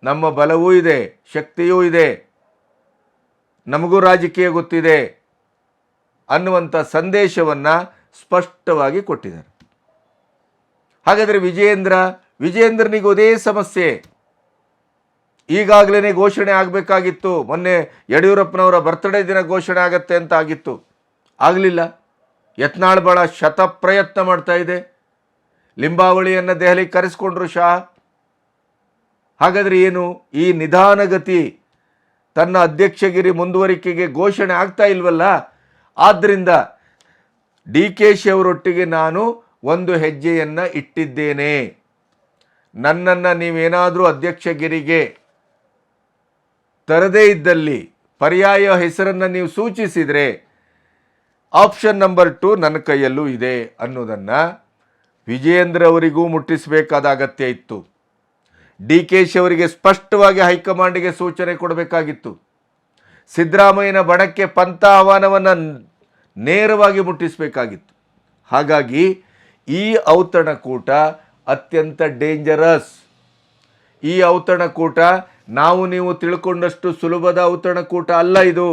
ನಮ್ಮ ಬಲವೂ ಇದೆ, ಶಕ್ತಿಯೂ ಇದೆ, ನಮಗೂ ರಾಜಕೀಯ ಗೊತ್ತಿದೆ ಅನ್ನುವಂಥ ಸಂದೇಶವನ್ನು ಸ್ಪಷ್ಟವಾಗಿ ಕೊಟ್ಟಿದ್ದಾರೆ. ಹಾಗಾದರೆ ವಿಜಯೇಂದ್ರ, ವಿಜಯೇಂದ್ರನಿಗೂ ಅದೇ ಸಮಸ್ಯೆ. ಈಗಾಗಲೇ ಘೋಷಣೆ ಆಗಬೇಕಾಗಿತ್ತು. ಮೊನ್ನೆ ಯಡಿಯೂರಪ್ಪನವರ ಬರ್ತ್ಡೇ ದಿನ ಘೋಷಣೆ ಆಗತ್ತೆ ಅಂತ ಆಗಿತ್ತು. ಆಗಲಿಲ್ಲ. ಯತ್ನಾಳ್ ಬಹಳ ಶತ ಪ್ರಯತ್ನ ಮಾಡ್ತಾ ಇದೆ. ಲಿಂಬಾವಳಿಯನ್ನು ದೆಹಲಿಗೆ ಕರೆಸ್ಕೊಂಡ್ರು ಶಾ. ಹಾಗಾದರೆ ಏನು ಈ ನಿಧಾನಗತಿ ತನ್ನ ಅಧ್ಯಕ್ಷಗಿರಿ ಮುಂದುವರಿಕೆಗೆ ಘೋಷಣೆ ಆಗ್ತಾ ಇಲ್ವಲ್ಲ? ಆದ್ದರಿಂದ ಡಿ ಕೆ ಶಿ ಅವರೊಟ್ಟಿಗೆ ನಾನು ಒಂದು ಹೆಜ್ಜೆಯನ್ನು ಇಟ್ಟಿದ್ದೇನೆ. ನನ್ನನ್ನು ನೀವೇನಾದರೂ ಅಧ್ಯಕ್ಷಗಿರಿಗೆ ತರದೇ ಇದ್ದಲ್ಲಿ ಪರ್ಯಾಯ ಹೆಸರನ್ನು ನೀವು ಸೂಚಿಸಿದರೆ ಆಪ್ಷನ್ ನಂಬರ್ ಟು ನನ್ನ ಕೈಯಲ್ಲೂ ಇದೆ ಅನ್ನೋದನ್ನು ವಿಜಯೇಂದ್ರ ಅವರಿಗೂ ಮುಟ್ಟಿಸಬೇಕಾದ ಅಗತ್ಯ ಇತ್ತು. ಡಿ ಕೆ ಶಿ ಅವರಿಗೆ ಸ್ಪಷ್ಟವಾಗಿ ಹೈಕಮಾಂಡಿಗೆ ಸೂಚನೆ ಕೊಡಬೇಕಾಗಿತ್ತು. ಸಿದ್ದರಾಮಯ್ಯನ ಬಣಕ್ಕೆ ಪಂಥ ಆಹ್ವಾನವನ್ನು ನೇರವಾಗಿ ಮುಟ್ಟಿಸಬೇಕಾಗಿತ್ತು. ಹಾಗಾಗಿ ಈ ಔತಣಕೂಟ ಅತ್ಯಂತ ಡೇಂಜರಸ್. ಈ ಔತಣಕೂಟ ನಾವು ನೀವು ತಿಳ್ಕೊಂಡಷ್ಟು ಸುಲಭದ ಔತಣಕೂಟ ಅಲ್ಲ ಇದು.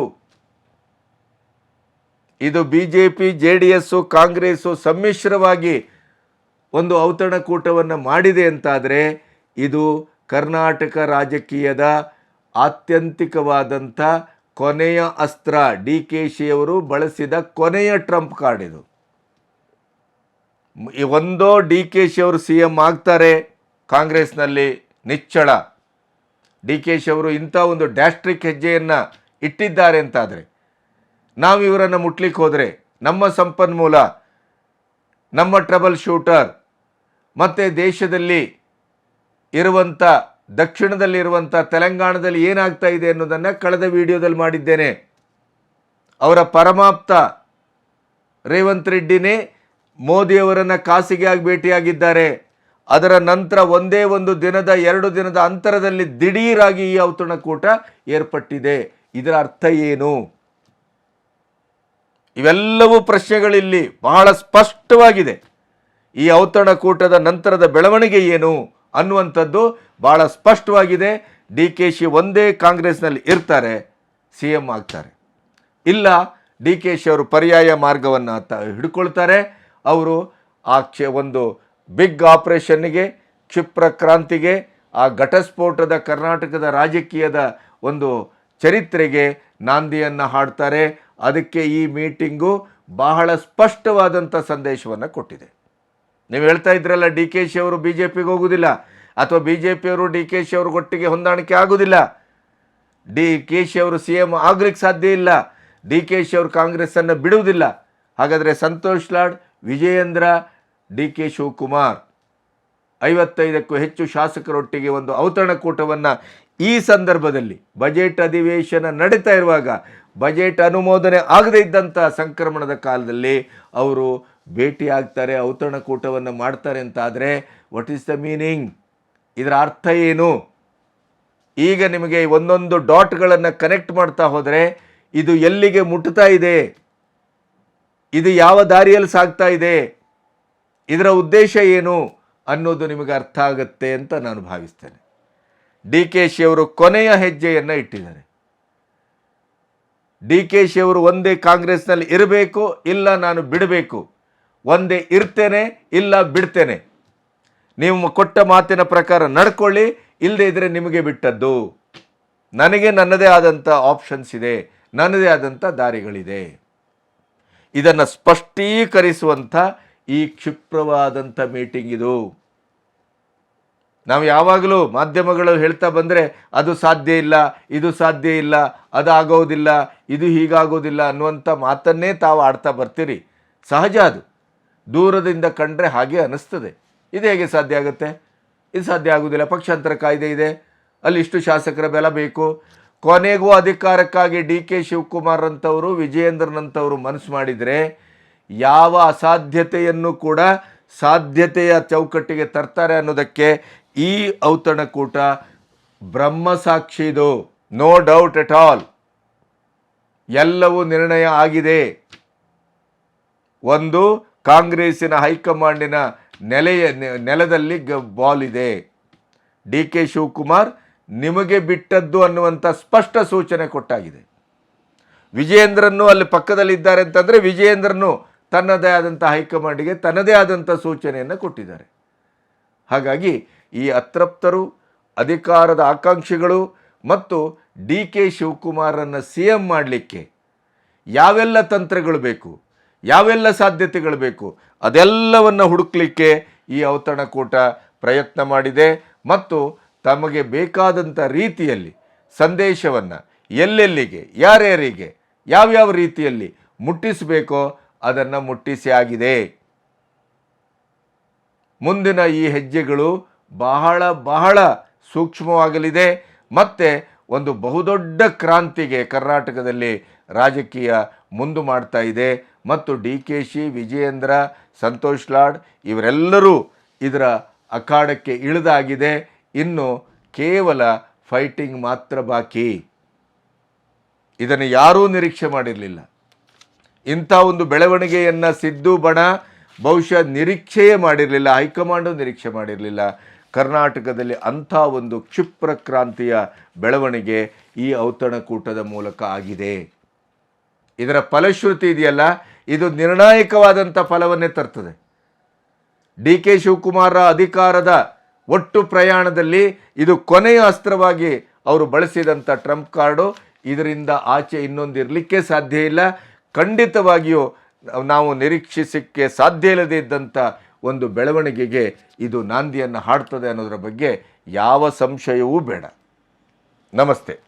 ಇದು B J P J D S Congress ಸಮ್ಮಿಶ್ರವಾಗಿ ಒಂದು ಔತಣಕೂಟವನ್ನು ಮಾಡಿದೆ ಅಂತಾದರೆ ಇದು ಕರ್ನಾಟಕ ರಾಜಕೀಯದ ಆತ್ಯಂತಿಕವಾದಂಥ ಕೊನೆಯ ಅಸ್ತ್ರ. ಡಿ ಕೆ ಶಿಯವರು ಬಳಸಿದ ಕೊನೆಯ ಟ್ರಂಪ್ ಕಾರ್ಡ್ ಇದು. ಒಂದೋ ಡಿ ಕೆ ಶಿ ಅವರು ಸಿ ಎಂ ಆಗ್ತಾರೆ ಕಾಂಗ್ರೆಸ್ನಲ್ಲಿ ನಿಚ್ಚಳ. ಡಿ ಕೆ ಶಿ ಅವರು ಇಂಥ ಒಂದು ಡ್ಯಾಸ್ಟ್ರಿಕ್ ಹೆಜ್ಜೆಯನ್ನು ಇಟ್ಟಿದ್ದಾರೆ ಅಂತಾದರೆ ನಾವು ಇವರನ್ನು ಮುಟ್ಲಿಕ್ಕೆ ಹೋದರೆ ನಮ್ಮ ಸಂಪನ್ಮೂಲ, ನಮ್ಮ ಟ್ರಬಲ್ ಶೂಟರ್, ಮತ್ತು ದೇಶದಲ್ಲಿ ಇರುವಂಥ ದಕ್ಷಿಣದಲ್ಲಿರುವಂಥ ತೆಲಂಗಾಣದಲ್ಲಿ ಏನಾಗ್ತಾ ಇದೆ ಅನ್ನೋದನ್ನು ಕಳೆದ ವಿಡಿಯೋದಲ್ಲಿ ಮಾಡಿದ್ದೇನೆ. ಅವರ ಪರಮಾಪ್ತ ರೇವಂತ್ ರೆಡ್ಡಿನೇ ಮೋದಿಯವರನ್ನು ಖಾಸಗಿಯಾಗಿ ಭೇಟಿಯಾಗಿದ್ದಾರೆ. ಅದರ ನಂತರ ಒಂದೇ ಒಂದು ದಿನದ, ಎರಡು ದಿನದ ಅಂತರದಲ್ಲಿ ದಿಢೀರಾಗಿ ಈ ಔತಣಕೂಟ ಏರ್ಪಟ್ಟಿದೆ. ಇದರ ಅರ್ಥ ಏನು? ಇವೆಲ್ಲವೂ ಪ್ರಶ್ನೆಗಳಿಲ್ಲಿ ಬಹಳ ಸ್ಪಷ್ಟವಾಗಿದೆ. ಈ ಔತಣಕೂಟದ ನಂತರದ ಬೆಳವಣಿಗೆ ಏನು ಅನ್ನುವಂಥದ್ದು ಬಹಳ ಸ್ಪಷ್ಟವಾಗಿದೆ. ಡಿ ಕೆ ಶಿ ಒಂದೇ ಕಾಂಗ್ರೆಸ್ನಲ್ಲಿ ಇರ್ತಾರೆ, ಸಿ ಎಂ ಆಗ್ತಾರೆ. ಇಲ್ಲ, ಡಿ ಕೆ ಶಿ ಅವರು ಪರ್ಯಾಯ ಮಾರ್ಗವನ್ನು ತ ಹಿಡ್ಕೊಳ್ತಾರೆ. ಅವರು ಆ ಕ್ಷ ಒಂದು ಬಿಗ್ ಆಪರೇಷನ್ಗೆ ಕ್ಷಿಪ್ರ ಕ್ರಾಂತಿಗೆ, ಆ ಘಟಸ್ಫೋಟದ ಕರ್ನಾಟಕದ ರಾಜಕೀಯದ ಒಂದು ಚರಿತ್ರೆಗೆ ನಾಂದಿಯನ್ನು ಹಾಡ್ತಾರೆ. ಅದಕ್ಕೆ ಈ ಮೀಟಿಂಗು ಬಹಳ ಸ್ಪಷ್ಟವಾದಂಥ ಸಂದೇಶವನ್ನು ಕೊಟ್ಟಿದೆ. ನೀವು ಹೇಳ್ತಾ ಇದ್ರಲ್ಲ ಡಿ ಕೆ ಶಿ ಅವರು ಬಿ ಜೆ ಪಿಗೆ ಹೋಗುವುದಿಲ್ಲ ಅಥವಾ ಬಿ ಜೆ ಪಿಯವರು ಡಿ ಕೆ ಶಿ ಅವರು ಒಟ್ಟಿಗೆ ಹೊಂದಾಣಿಕೆ ಆಗುವುದಿಲ್ಲ ಡಿ ಕೆ ಶಿ ಅವರು ಸಿ ಎಂ ಆಗ್ಲಿಕ್ಕೆ ಸಾಧ್ಯ ಇಲ್ಲ. ಡಿ ಕೆ ಶಿ ಅವರು ಕಾಂಗ್ರೆಸ್ಸನ್ನು ಬಿಡುವುದಿಲ್ಲ. ಹಾಗಾದರೆ ಸಂತೋಷ್ ಲಾಡ್, ವಿಜಯೇಂದ್ರ, ಡಿ ಕೆ ಶಿವಕುಮಾರ್ ಐವತ್ತೈದಕ್ಕೂ ಹೆಚ್ಚು ಶಾಸಕರೊಟ್ಟಿಗೆ ಒಂದು ಔತಣಕೂಟವನ್ನು ಈ ಸಂದರ್ಭದಲ್ಲಿ ಬಜೆಟ್ ಅಧಿವೇಶನ ನಡೀತಾ ಇರುವಾಗ ಬಜೆಟ್ ಅನುಮೋದನೆ ಆಗದೇ ಇದ್ದಂಥ ಸಂಕ್ರಮಣದ ಕಾಲದಲ್ಲಿ ಅವರು ಭೇಟಿ ಆಗ್ತಾರೆ, ಔತಣಕೂಟವನ್ನು ಮಾಡ್ತಾರೆ ಅಂತ ಆದರೆ ವಾಟ್ ಈಸ್ ದ ಮೀನಿಂಗ್ ಇದರ ಅರ್ಥ ಏನು? ಈಗ ನಿಮಗೆ ಒಂದೊಂದು ಡಾಟ್ಗಳನ್ನು ಕನೆಕ್ಟ್ ಮಾಡ್ತಾ ಹೋದರೆ ಇದು ಎಲ್ಲಿಗೆ ಮುಟ್ತಾ ಇದೆ? ಇದು ಯಾವ ದಾರಿಯಲ್ಲಿ ಸಾಗ್ತಾ ಇದೆ? ಇದರ ಉದ್ದೇಶ ಏನು ಅನ್ನೋದು ನಿಮಗೆ ಅರ್ಥ ಆಗುತ್ತೆ ಅಂತ ನಾನು ಭಾವಿಸ್ತೇನೆ. ಡಿ ಕೆ ಶಿ ಅವರು ಕೊನೆಯ ಹೆಜ್ಜೆಯನ್ನು ಇಟ್ಟಿದ್ದಾರೆ. ಡಿ ಕೆ ಶಿ ಅವರು ಒಂದೇ ಕಾಂಗ್ರೆಸ್ನಲ್ಲಿ ಇರಬೇಕು, ಇಲ್ಲ ನಾನು ಬಿಡಬೇಕು. ಒಂದೇ ಇರ್ತೇನೆ, ಇಲ್ಲ ಬಿಡ್ತೇನೆ. ನೀವು ಕೊಟ್ಟ ಮಾತಿನ ಪ್ರಕಾರ ನಡ್ಕೊಳ್ಳಿ ಇಲ್ಲದೇ ಇದ್ರೆ ನಿಮಗೆ ಬಿಟ್ಟದ್ದು. ನನಗೆ ನನ್ನದೇ ಆದಂಥ ಆಪ್ಷನ್ಸ್ ಇದೆ, ನನ್ನದೇ ಆದಂಥ ದಾರಿಗಳಿದೆ. ಇದನ್ನು ಸ್ಪಷ್ಟೀಕರಿಸುವಂಥ ಈ ಕ್ಷಿಪ್ರವಾದಂಥ ಮೀಟಿಂಗ್ ಇದು. ನಾವು ಯಾವಾಗಲೂ ಮಾಧ್ಯಮಗಳು ಹೇಳ್ತಾ ಬಂದರೆ ಅದು ಸಾಧ್ಯ ಇಲ್ಲ, ಇದು ಸಾಧ್ಯ ಇಲ್ಲ ಅದು ಆಗೋದಿಲ್ಲ ಇದು ಹೀಗಾಗೋದಿಲ್ಲ ಅನ್ನುವಂಥ ಮಾತನ್ನೇ ತಾವು ಆಡ್ತಾ ಬರ್ತೀರಿ. ಸಹಜ ಅದು. ದೂರದಿಂದ ಕಂಡ್ರೆ ಹಾಗೆ ಅನ್ನಿಸ್ತದೆ. ಇದು ಹೇಗೆ ಸಾಧ್ಯ ಆಗುತ್ತೆ? ಇದು ಸಾಧ್ಯ ಆಗೋದಿಲ್ಲ ಪಕ್ಷಾಂತರ ಕಾಯ್ದೆ ಇದೆ. ಅಲ್ಲಿ ಇಷ್ಟು ಶಾಸಕರ ಬೆಲ ಬೇಕು. ಕೊನೆಗೂ ಅಧಿಕಾರಕ್ಕಾಗಿ ಡಿ ಕೆ ಶಿವಕುಮಾರ್ ಅಂತವರು ವಿಜಯೇಂದ್ರನಂತವರು ಮನಸ್ಸು ಮಾಡಿದರೆ ಯಾವ ಅಸಾಧ್ಯತೆಯನ್ನು ಕೂಡ ಸಾಧ್ಯತೆಯ ಚೌಕಟ್ಟಿಗೆ ತರ್ತಾರೆ ಅನ್ನೋದಕ್ಕೆ ಈ ಔತಣಕೂಟ ಬ್ರಹ್ಮ ಸಾಕ್ಷಿದು ನೋ ಡೌಟ್ ಎಟ್ ಆಲ್ ಎಲ್ಲವೂ ನಿರ್ಣಯ ಆಗಿದೆ. ಒಂದು, ಕಾಂಗ್ರೆಸ್ಸಿನ ಹೈಕಮಾಂಡಿನ ನೆಲೆಯ ನೆಲದಲ್ಲಿ ಬಾಲ್ ಇದೆ. ಡಿ ಕೆ ಶಿವಕುಮಾರ್ ನಿಮಗೆ ಬಿಟ್ಟದ್ದು ಅನ್ನುವಂಥ ಸ್ಪಷ್ಟ ಸೂಚನೆ ಕೊಟ್ಟಾಗಿದೆ. ವಿಜಯೇಂದ್ರನ್ನು ಅಲ್ಲಿ ಪಕ್ಕದಲ್ಲಿದ್ದಾರೆ ಅಂತಂದರೆ ವಿಜಯೇಂದ್ರನು ತನ್ನದೇ ಆದಂಥ ಹೈಕಮಾಂಡಿಗೆ ತನ್ನದೇ ಆದಂಥ ಸೂಚನೆಯನ್ನು ಕೊಟ್ಟಿದ್ದಾರೆ. ಹಾಗಾಗಿ ಈ ಅತೃಪ್ತರು, ಅಧಿಕಾರದ ಆಕಾಂಕ್ಷಿಗಳು ಮತ್ತು ಡಿ ಕೆ ಶಿವಕುಮಾರನ್ನು ಸಿ ಎಂ ಮಾಡಲಿಕ್ಕೆ ಯಾವೆಲ್ಲ ತಂತ್ರಗಳು ಬೇಕು, ಯಾವೆಲ್ಲ ಸಾಧ್ಯತೆಗಳು ಬೇಕು, ಅದೆಲ್ಲವನ್ನು ಹುಡುಕ್ಲಿಕ್ಕೆ ಈ ಔತಣಕೂಟ ಪ್ರಯತ್ನ ಮಾಡಿದೆ ಮತ್ತು ತಮಗೆ ಬೇಕಾದಂಥ ರೀತಿಯಲ್ಲಿ ಸಂದೇಶವನ್ನು ಎಲ್ಲೆಲ್ಲಿಗೆ, ಯಾರ್ಯಾರಿಗೆ, ಯಾವ್ಯಾವ ರೀತಿಯಲ್ಲಿ ಮುಟ್ಟಿಸಬೇಕೋ ಅದನ್ನು ಮುಟ್ಟಿಸಿ ಆಗಿದೆ. ಮುಂದಿನ ಈ ಹೆಜ್ಜೆಗಳು ಬಹಳ ಬಹಳ ಸೂಕ್ಷ್ಮವಾಗಲಿದೆ. ಮತ್ತು ಒಂದು ಬಹುದೊಡ್ಡ ಕ್ರಾಂತಿಗೆ ಕರ್ನಾಟಕದಲ್ಲಿ ರಾಜಕೀಯ ಮುಂದು ಮಾಡ್ತಾ ಇದೆ. ಮತ್ತು ಡಿ ಕೆ ಶಿ, ವಿಜಯೇಂದ್ರ, ಸಂತೋಷ್ ಲಾಡ್ ಇವರೆಲ್ಲರೂ ಇದರ ಅಖಾಡಕ್ಕೆ ಇಳಿದಾಗಿದೆ. ಇನ್ನು ಕೇವಲ ಫೈಟಿಂಗ್ ಮಾತ್ರ ಬಾಕಿ. ಇದನ್ನು ಯಾರೂ ನಿರೀಕ್ಷೆ ಮಾಡಿರಲಿಲ್ಲ. ಇಂಥ ಒಂದು ಬೆಳವಣಿಗೆಯನ್ನು ಸಿದ್ದು ಬಣ ಬಹುಶಃ ನಿರೀಕ್ಷೆಯೇ ಮಾಡಿರಲಿಲ್ಲ. ಹೈಕಮಾಂಡು ನಿರೀಕ್ಷೆ ಮಾಡಿರಲಿಲ್ಲ. ಕರ್ನಾಟಕದಲ್ಲಿ ಅಂಥ ಒಂದು ಕ್ಷಿಪ್ರ ಕ್ರಾಂತಿಯ ಬೆಳವಣಿಗೆ ಈ ಔತಣಕೂಟದ ಮೂಲಕ ಆಗಿದೆ. ಇದರ ಫಲಶ್ರುತಿ ಇದೆಯಲ್ಲ, ಇದು ನಿರ್ಣಾಯಕವಾದಂಥ ಫಲವನ್ನೇ ತರ್ತದೆ. ಡಿ ಕೆ ಶಿವಕುಮಾರ ಅಧಿಕಾರದ ಒಟ್ಟು ಪ್ರಯಾಣದಲ್ಲಿ ಇದು ಕೊನೆಯ ಅಸ್ತ್ರವಾಗಿ ಅವರು ಬಳಸಿದಂಥ ಟ್ರಂಪ್ ಕಾರ್ಡು. ಇದರಿಂದ ಆಚೆ ಇನ್ನೊಂದು ಇರಲಿಕ್ಕೆ ಸಾಧ್ಯ ಇಲ್ಲ. ಖಂಡಿತವಾಗಿಯೂ ನಾವು ನಿರೀಕ್ಷಿಸಕ್ಕೆ ಸಾಧ್ಯ ಇಲ್ಲದೇ ಇದ್ದಂಥ ಒಂದು ಬೆಳವಣಿಗೆಗೆ ಇದು ನಾಂದಿಯನ್ನು ಹಾಡ್ತದೆ ಅನ್ನೋದರ ಬಗ್ಗೆ ಯಾವ ಸಂಶಯವೂ ಬೇಡ. ನಮಸ್ತೆ.